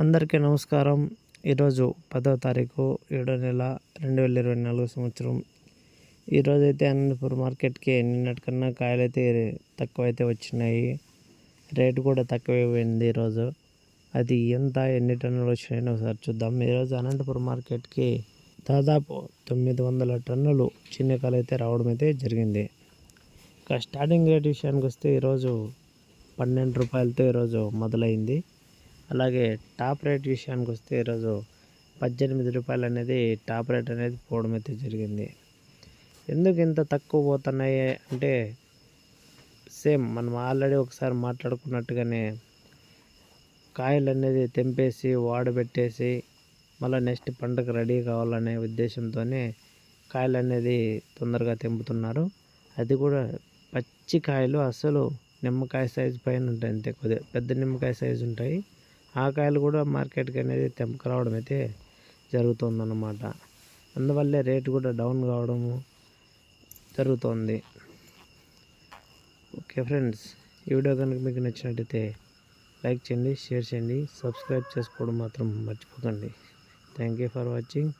అందరికీ నమస్కారం. ఈరోజు పదవ తారీఖు ఏడో నెల రెండు వేల ఇరవై నాలుగు సంవత్సరం. ఈరోజు అయితే అనంతపురం మార్కెట్కి నిన్నటికన్నా కాయలు అయితే తక్కువ అయితే వచ్చినాయి. రేటు కూడా తక్కువే పోయింది ఈరోజు. అది ఎంత ఎన్ని టన్నులు వచ్చినాయని ఒకసారి చూద్దాం. ఈరోజు అనంతపురం మార్కెట్కి దాదాపు తొమ్మిది వందల టన్నులు చిన్న కాయలు అయితే రావడం అయితే జరిగింది. ఇక స్టార్టింగ్ రేట్ విషయానికి వస్తే ఈరోజు పన్నెండు రూపాయలతో ఈరోజు మొదలైంది. అలాగే టాప్ రేట్ విషయానికి వస్తే ఈరోజు పద్దెనిమిది రూపాయలు అనేది టాప్ రేట్ అనేది పోవడం అయితే జరిగింది. ఎందుకు ఇంత తక్కువ పోతున్నాయి అంటే సేమ్ మనం ఆల్రెడీ ఒకసారి మాట్లాడుకున్నట్టుగానే కాయలు అనేది తెంపేసి వాడబెట్టేసి మళ్ళీ నెక్స్ట్ పంటకు రెడీ కావాలనే ఉద్దేశంతోనే కాయలు అనేది తొందరగా తెంపుతున్నారు. అది కూడా పచ్చి కాయలు అసలు నిమ్మకాయ సైజు పైన ఉంటాయి అంతే కొద్దిగా పెద్ద నిమ్మకాయ సైజు ఉంటాయి. ఆ కాయలు కూడా మార్కెట్కి అనేది తెంపకరావడం అయితే జరుగుతుందన్నమాట. అందువల్లే రేటు కూడా డౌన్ కావడము జరుగుతుంది. ఓకే ఫ్రెండ్స్ ఈ వీడియో కనుక మీకు నచ్చినట్టయితే లైక్ చేయండి షేర్ చేయండి సబ్స్క్రైబ్ చేసుకోవడం మాత్రం మర్చిపోకండి. Thank you for watching.